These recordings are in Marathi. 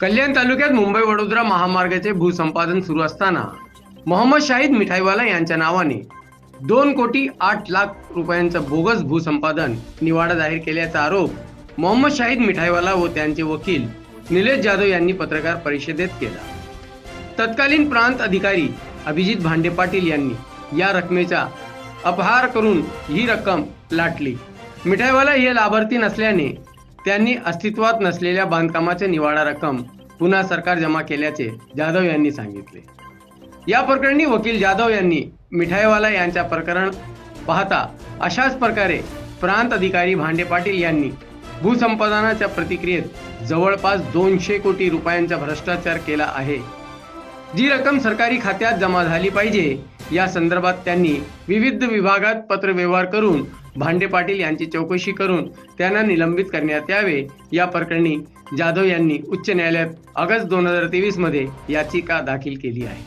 कल्याण तालुक्यात मुंबई वडोदरा महामार्गाचे भूसंपादन सुरू असताना मोहम्मद शाहिद मिठाईवाला यांच्या नावाने दोन कोटी आठ लाख रुपयांचं बोगस भूसंपादन निवाडा जाहीर केल्याचा आरोप मोहम्मद शाहिद मिठाईवाला व त्यांचे वकील निलेश जाधव यांनी पत्रकार परिषदेत केला. तत्कालीन प्रांत अधिकारी अभिजित भांडे पाटील यांनी या रकमेचा अपहार करून ही रक्कम लाटली. मिठाईवाला हे लाभार्थी नसल्याने त्यांनी अस्तित्वात नसलेल्या बांधकामाचे निवाडा रक्कम पुन्हा सरकार जमा केल्याचे जाधव यांनी सांगितले. या प्रकरणी वकील जाधव यांनी मिठाईवाला यांच्या प्रकरण पाहता अशाच प्रकारे प्रांत अधिकारी भांडे पाटील यांनी भूसंपादनाच्या प्रतिक्रियेत जवळपास दोनशे कोटी रुपयांचा भ्रष्टाचार केला आहे. जी रक्कम सरकारी खात्यात जमा झाली पाहिजे या संदर्भात त्यांनी विविध विभागात पत्रव्यवहार करून भांडे पाटील यांची चौकशी करून त्यांना निलंबित करण्यात यावे. या प्रकरणी जाधव यांनी उच्च न्यायालयात ऑगस्ट दोन हजार तेवीसमध्ये याचिका दाखल केली आहे.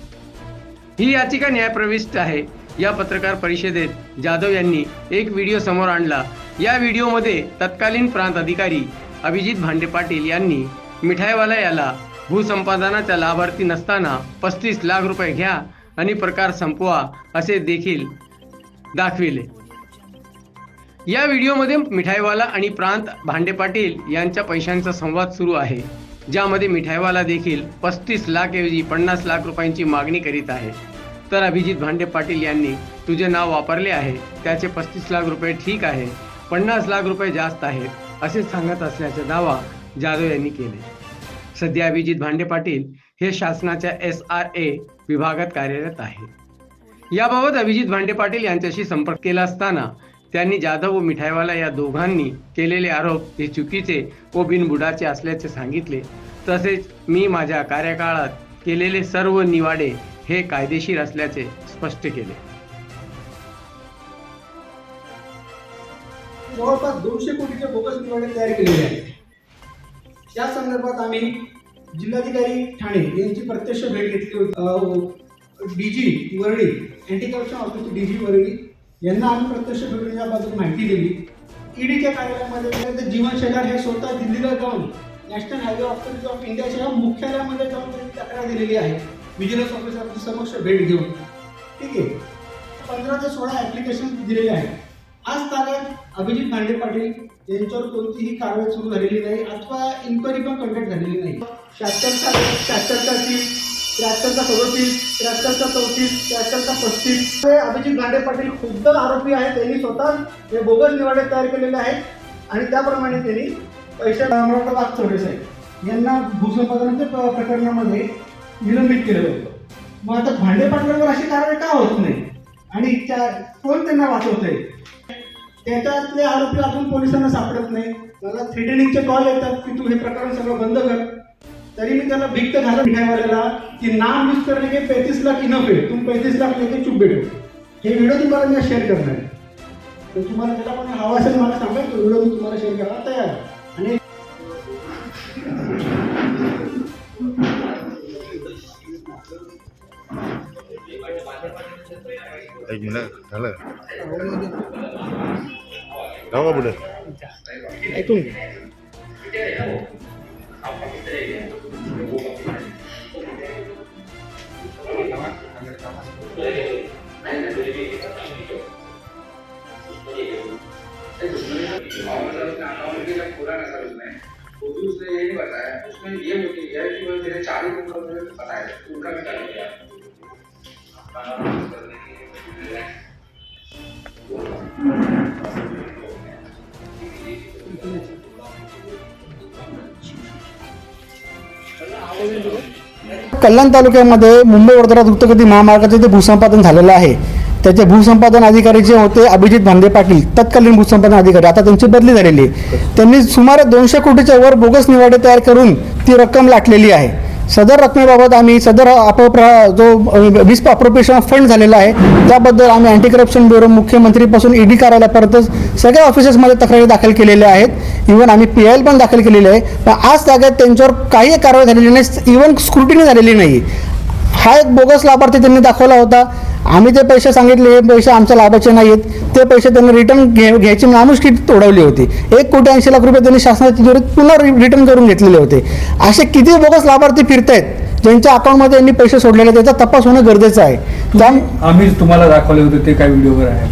ही याचिका न्यायप्रविष्ट आहे. या पत्रकार परिषदेत जाधव यांनी एक व्हिडिओ समोर आणला. या व्हिडिओमध्ये तत्कालीन प्रांत अधिकारी अभिजित भांडे पाटील यांनी मिठाईवाला याला भूसंपादनाचा लाभार्थी नसताना पस्तीस लाख रुपये घ्या आणि प्रकार संपवा असे देखील दाखविले. या व्हिडिओमध्ये मिठाईवाला आणि प्रांत भांडे पाटील यांच्या पैशांचा संवाद सुरू आहे ज्यामध्ये मिठाईवाला देखील पस्तीस लाख ऐवजी पन्नास लाख रुपयांची मागणी करीत आहे. तर अभिजित भांडे पाटील यांनी तुझे नाव वापरले आहे त्याचे पस्तीस लाख रुपये ठीक आहे पन्नास लाख रुपये जास्त आहेत असे सांगत असल्याचा दावा जाधव यांनी केले. सध्या अभिजित भांडे पाटील हे शासनाच्या एस आर ए विभागात कार्यरत आहे. याबाबत अभिजित भांडे पाटील यांच्याशी संपर्क केला असताना त्यांनी जाधव व मिठाईवाला या दोघांनी केलेले आरोप हे चुकीचे व बिनबुडाचे असल्याचे सांगितले. तसेच मी माझ्या कार्यकाळात केलेले सर्व निवाडे हे कायदेशीर असल्याचे स्पष्ट केले. जवळपास दोनशे कोटीचे बोगस निवाडे तयार केलेले आहेत. या संदर्भात आम्ही जिल्हाधिकारी ठाणे यांची प्रत्यक्ष भेट घेतली होती. डीजी वरळी अँटी करप्शन ऑफिसची डीजी वरळी यांना आम्ही प्रत्यक्ष भेटून याबद्दल माहिती दिली. ईडीच्या कार्यालयामध्ये गेले तर जीवन शेलार हे स्वतः दिल्लीला जाऊन नॅशनल हायवे ऑथॉरिटी ऑफ इंडियाच्या मुख्यालयामध्ये जाऊन त्यांनी तक्रार दिलेली आहे. विजिलन्स ऑफिसर समक्ष भेट घेऊन. ठीक आहे. पंधरा ते सोळा ऍप्लिकेशन दिलेले आहेत. आज ताब्यात अभिजित भांडे पाटील यांच्यावर कोणतीही कारवाई सुरू झालेली नाही अथवा इन्क्वायरी पण कंडक्ट झालेली नाही. शहात्तरचा शहात्तरचा तीस त्र्याहत्तरचा सदोतीस त्र्याहत्तरचा चौतीस त्र्याहत्तरचा पस्तीस. हे अभिजित भांडे पाटील खुद्द आरोपी आहेत. त्यांनी स्वतः हे बोगस निवाडे तयार केलेले आहेत. आणि त्याप्रमाणे त्यांनी पैसे अमरावती वागचौरे साहेब. यांना भूसंपादनाच्या प्रकरणामध्ये निलंबित केलं होतं. मग आता भांडे पाटलांवर अशी कारवाई का होत नाही? आणि त्या कोण त्यांना वाचवतंय? त्याच्यातले आरोपी अजून पोलिसांना सापडत नाही. मला थ्रेटनिंगचे कॉल येतात की तू हे प्रकरण सगळं बंद कर. तरी मी त्याला भिक्त घालत मिठाईवाल्याला की नाम यूज करने के पैंतीस लाख इनफ आहे. तुम पैंतीस लाख लेके चुप बैठो हे व्हिडिओ तुम्हाला मी शेअर करणार आहे. तर तुम्हाला त्याला पण हवा असेल मला सांगा तो व्हिडिओ मी तुम्हाला शेअर करायला तयार आहे. आणि एक मिनिट झालं. जाऊ का पुढे? ऐकून पुराना था उसमें वो भी उसने यही बताया उसमें ये मुझे है कि वह मेरे चारों को पता है उनका भी कर दिया Thank you. कल्याण तालुक्यामध्ये मुंबई वडोदरा द्रुतगती महामार्गाचे जे भूसंपादन झालेलं आहे. त्याचे भूसंपादन अधिकारी जे होते अभिजित भांडे पाटील तत्कालीन भूसंपादन अधिकारी आता त्यांची बदली झालेली आहे. त्यांनी सुमारे दोनशे कोटीच्या वर बोगस निवाडे तयार करून ती रक्कम लाटलेली आहे. सदर रकमेबाबत आम्ही सदर अपप्रा जो वीस अप्रोप्रिएशन फंड झालेला आहे त्याबद्दल आम्ही अँटी करप्शन ब्युरो मुख्यमंत्रीपासून ईडी कार्यालयापर्यंत सगळ्या ऑफिसेसमध्ये तक्रारी दाखल केलेल्या आहेत. इव्हन आम्ही पी एल पण दाखल केलेली आहे. पण आज ताग्यात त्यांच्यावर काही कारवाई झालेली नाही इव्हन स्क्रुटिनी झालेली नाही हा एक बोगस लाभार्थी त्यांनी दाखवला होता. आम्ही ते पैसे सांगितले हे पैसे आमच्या लाभाचे नाही आहेत ते पैसे त्यांनी रिटर्न घे घ्यायची माणुसकी तोडवली होती. एक कोटी ऐंशी लाख रुपये त्यांनी शासनाच्या जोरीत पुन्हा रिटर्न करून घेतलेले होते. असे किती बोगस लाभार्थी फिरतायत ज्यांच्या अकाउंटमध्ये यांनी पैसे सोडलेले त्याचा तपास होणं गरजेचं आहे. आम्ही तुम्हाला दाखवले होते ते काय व्हिडिओवर आहे.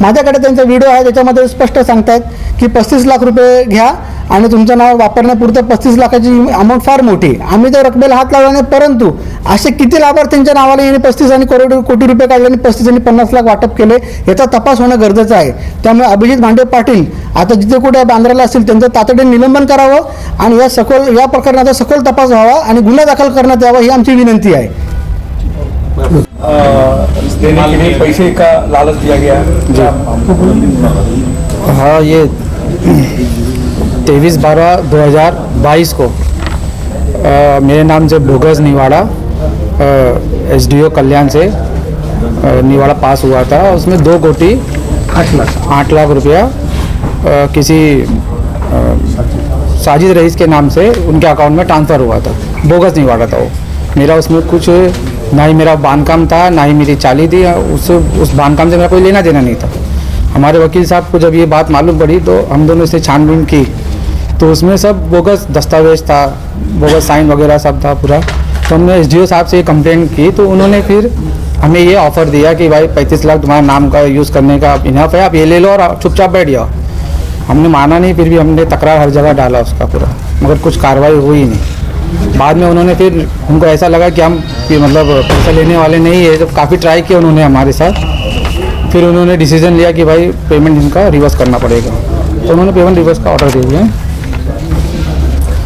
माझ्याकडे त्यांचा व्हिडिओ आहे त्याच्यामध्ये स्पष्ट सांगतायत की पस्तीस लाख रुपये घ्या आणि तुमचं नाव वापरण्यापुरतं पस्तीस लाखाची अमाऊंट फार मोठी आम्ही त्या रकमेला हात लावला नाही परंतु असे किती लाभार्थ्यांच्या नावाने यांनी पस्तीस आणि करोड कोटी रुपये काढले आणि पस्तीस आणि पन्नास लाख वाटप केले याचा तपास होणं गरजेचं आहे. त्यामुळे अभिजित भांडे पाटील आता जिथे कुठे बांद्राला असतील त्यांचं तातडीने निलंबन करावं आणि या सखोल या प्रकरणाचा सखोल तपास व्हावा आणि गुन्हा दाखल करण्यात यावा ही आमची विनंती आहे. देने के लिए पैसे का लालच दिया गया जी। हाँ ये तेईस बारह दो हज़ार बाईस को अ, मेरे नाम से बोगस निवाड़ा एस डी ओ कल्याण से निवाड़ा पास हुआ था। उसमें दो कोटी आठ लाख। आठ लाख रुपया किसी साजिद रईस के नाम से उनके अकाउंट में ट्रांसफ़र हुआ था। बोगस निवाड़ा था वो। मेरा उसमें कुछ ना ही मेरा बांधकाम था, ना ही मेरी चाली थी उस उस बांधकाम से मेरा कोई लेना देना नहीं था। हमारे वकील साहब को जब ये बात मालूम पड़ी तो हम दोनों से छानबीन की। तो उसमें सब बोगस दस्तावेज़ था, बोगस साइन वगैरह सब था पूरा। तो हमने एस साहब से कंप्लेंट की तो उन्होंने फिर हमें ये ऑफ़र दिया कि भाई पैंतीस लाख तुम्हारा नाम का यूज़ करने का इनफ है, आप ये ले लो और चुपचाप बैठ जाओ। हमने माना नहीं, फिर भी हमने तकरार हर जगह डाला उसका पूरा, मगर कुछ कार्रवाई हुई नहीं। बाद में उन्होंने फिर उनको ऐसा लगा कि हम कि मतलब पैसा लेने वाले नहीं है, जब काफ़ी ट्राई किया उन्होंने हमारे साथ। फिर उन्होंने डिसीज़न लिया कि भाई पेमेंट इनका रिवर्स करना पड़ेगा। तो उन्होंने पेमेंट रिवर्स का ऑर्डर दे दिया।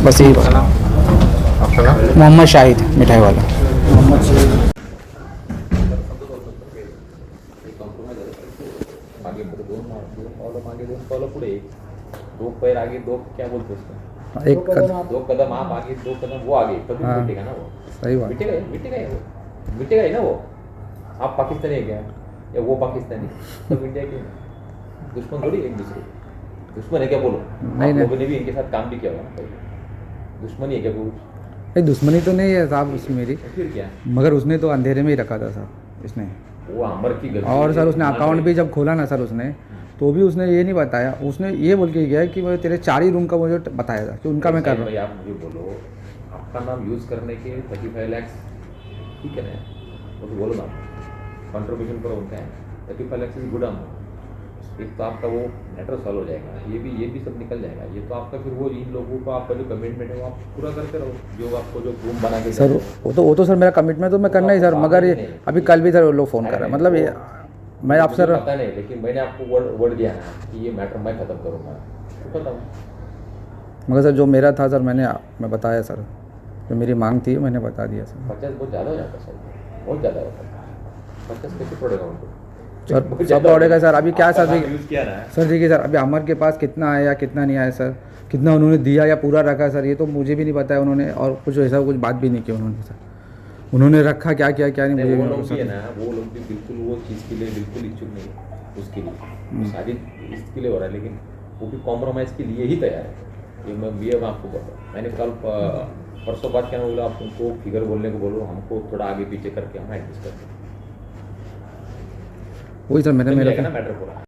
बस यही बात। मोहम्मद शाहिद, मिठाई वाला। पैर आगे, दो क्या उसको एक कद- दो कदम आप आगे दो कदम वो आगे कभी हाँ। मिटेगा ना वो। सही बात। मिटेगा मिटेगा ही वो। मिटेगा ही ना वो। आप पाकिस्तानी है क्या? या वो पाकिस्तानी? सब इंडिया के दुश्मन थोड़ी एक दूसरे दुश्मन है क्या बोलो? नहीं, नहीं। ने भी इनके साथ काम भी किया पहले। दुश्मनी है क्या बोलो नहीं दुश्मनी तो नहीं है साहब उसकी मेरी। फिर क्या? मगर उसने तो अंधेरे में ही रखा था साहब इसने। वो अमर की गलती और सर उसने हाँ, अकाउंट भी जब खोला ना सर उसने तो भी उसने ये नहीं बताया। उसने ये बोल के गया कि मैं तेरे चार ही रूम का मुझे बताया था कि उनका मैं कर रहा भाई आप मुझे बोलो आपका नाम यूज़ करने के थर्टी फाइव लैक्स ठीक है ना? वो तो बोलो ना। कंट्रीब्यूशन पर उनका है। Thirty five lakhs is good amount एक तो आपका वो मैटर सॉल्व हो जाएगा। ये भी ये भी सब निकल जाएगा। ये तो आपका फिर वो इन लोगों का आपका जो कमिटमेंट है वो आप पूरा करते रहो। जो आपको जो रूम बना के सर वो तो वो तो सर मेरा कमिटमेंट तो मैं करना ही सर मगर ये अभी कल भी सर वो लोग फ़ोन कर रहे हैं। मतलब ये मैं आप सर पता नहीं लेकिन मैंने आपको वर्ड वर्ड दिया ना कि ये मैटर मैं खत्म करूँगा। तो खत्म। मगर सर जो मेरा था सर मैंने मैं बताया सर। जो मेरी मांग थी मैंने बता दिया सर। पचास बहुत ज़्यादा हो जाता है सर। बहुत ज़्यादा होता है। पचास कैसे पड़ेगा उनको? सर सब है। सर अभी क्या सर? सर देखिए सर अभी अमर के पास कितना आया कितना नहीं आया सर? कितना उन्होंने दिया या पूरा रखा सर? ये तो मुझे भी नहीं बताया उन्होंने और कुछ ऐसा कुछ बात भी नहीं की उन्होंने सर। उन्होंने रखा क्या किया क्या नहीं मुझे वो लोग भी है ना वो लोग भी बिल्कुल वो चीज़ के लिए बिल्कुल इच्छुक नहीं उसके हम्म। लिए शादी इसके लिए हो रहा है लेकिन वो भी कॉम्प्रोमाइज़ के लिए ही तैयार है। ये मैं ये मैं आपको हूँ। मैंने कल परसों बात क्या बोला आप उनको फिगर बोलने को बोलो हमको थोड़ा आगे पीछे करके हम एडजस्ट करते हैं। वही सर मैंने मेरा मैटर पूरा।